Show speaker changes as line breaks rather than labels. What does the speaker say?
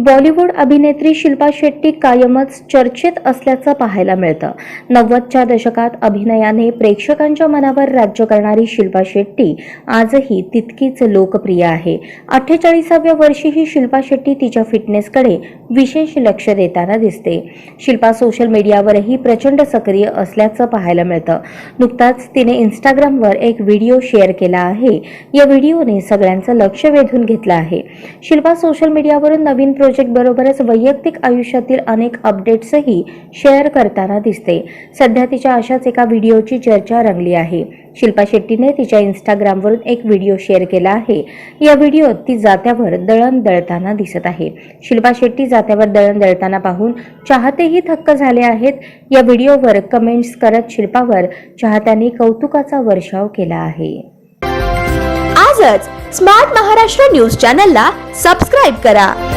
बॉलिवूड अभिनेत्री शिल्पा शेट्टी कायमच चर्चेत असल्याचं पाहायला मिळतं. नव्वदच्या दशकात अभिनयाने प्रेक्षकांच्या मनावर राज्य करणारी शिल्पा शेट्टी आजही तितकीच लोकप्रिय आहे. अठ्ठेचाळीसाव्या वर्षीही शिल्पा शेट्टी तिच्या फिटनेसकडे विशेष लक्ष देताना दिसते. शिल्पा सोशल मीडियावरही प्रचंड सक्रिय असल्याचं पाहायला मिळतं. नुकताच तिने इन्स्टाग्रामवर एक व्हिडिओ शेअर केला आहे. या व्हिडिओने सगळ्यांचं लक्ष वेधून घेतलं आहे. शिल्पा सोशल मीडियावरून नवीन प्रोजेक्ट बरोबरच वैयक्तिक आयुष्यातील अनेक अपडेट्सही शेअर करताना दिसते. सध्या तिच्या अशाच एका व्हिडिओची चर्चा रंगली आहे. शिल्पा शेट्टीने तिच्या इन्स्टाग्रामवरून एक व्हिडिओ शेअर केला आहे. या व्हिडिओत ती जात्यावर दळण दळताना दिसत आहे. शिल्पा शेट्टी जात्यावर दळण दळताना पाहून चाहतेही थक्क झाले आहेत. या व्हिडिओवर कमेंट्स करत शिल्पावर चाहत्यांनी कौतुकाचा वर्षाव केला आहे.
आजच स्मार्ट महाराष्ट्र न्यूज चॅनलला सबस्क्राईब करा.